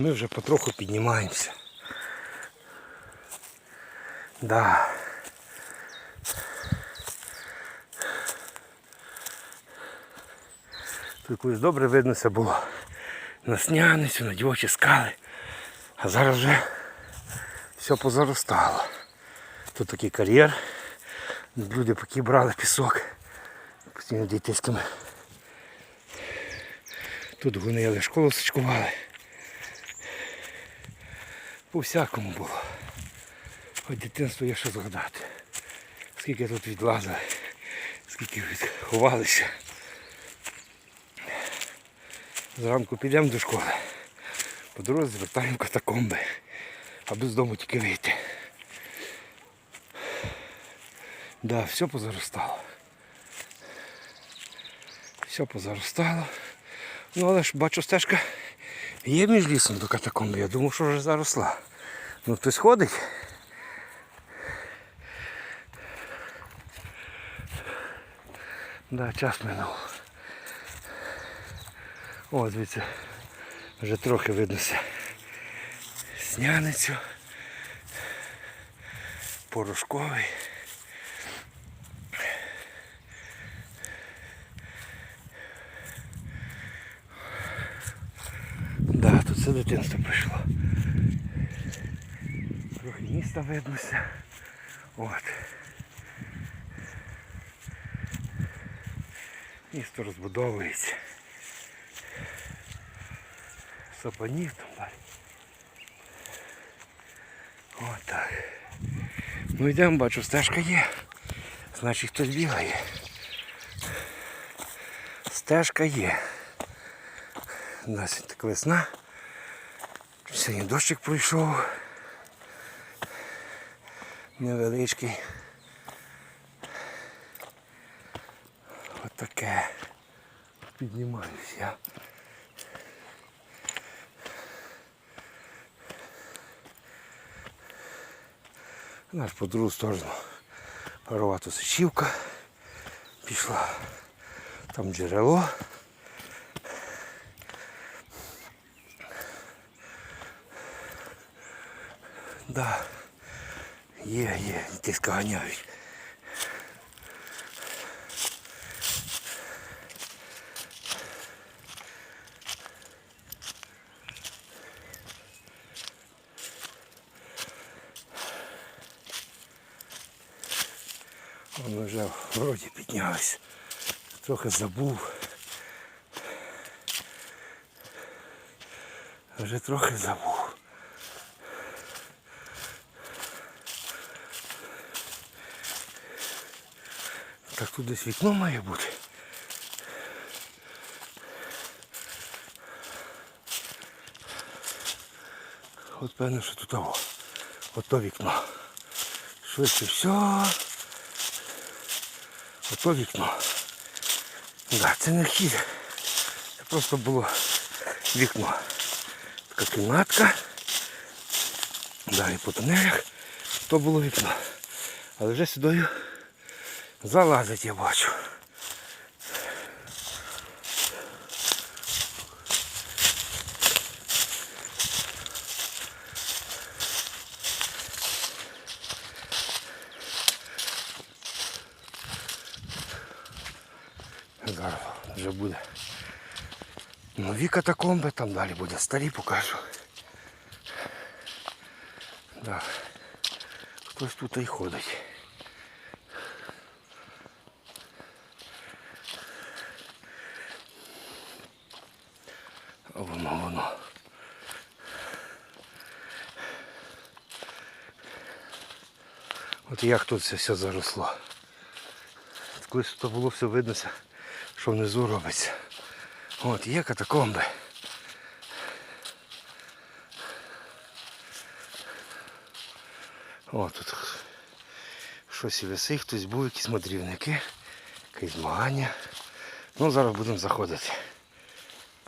ми вже потроху піднімаємося. Да. Тут колись добре виднося було на сняницю, на дівочі скали. А зараз вже все позаростало. Тут такий кар'єр. Люди поки брали пісок постійно дітейськими. Тут гонили, школу сачкували. По всякому було. Хоч дитинство є що згадати. Скільки тут відлазили, скільки ховалися. Зранку підемо до школи. По дорозі звертаємо катакомби, аби з дому тільки вийти. Да, все позаростало. Все позаростало. Ну але ж бачу стежка є між лісом до катакомби. Я думав, що вже заросла. Ну хтось ходить. Да, час минув. О, звідси вже трохи виднося сняницю. Порошковий. Да, тут все дитинство прийшло. Трохи міста виднося. От. Місто розбудовується. Сапанів там далі. От так. Ну йдемо, бачу, стежка є. Значить хтось бігає. Стежка є. Досить так весна. Сьогодні дощик пройшов. Невеличкий. От таке. Піднімаюсь я. Наш по другу сторону паровато сечівка пішла. Там джерело. Да. Є, є, тиска ганяють. Воно вже вроді піднялось. Трохи забув. Вже трохи забув. Так тут десь вікно має бути. От певно, що тут того. Ото вікно. Швидше все. Ото вікно. Да, це не хід. Це просто було вікно. Така кімнатка. Далі по тунелях. То було вікно. Але вже сюди залазить я бачу. Зараз вже буде нові катакомби, там далі буде старі покажу. Да. Хтось тут і ходить. Воно, воно. От як тут це все заросло. Колись тут було все виднося, що внизу робиться. От, є катакомби. О, тут щось і висить, хтось був, якісь мандрівники, якісь змагання. Ну, зараз будемо заходити.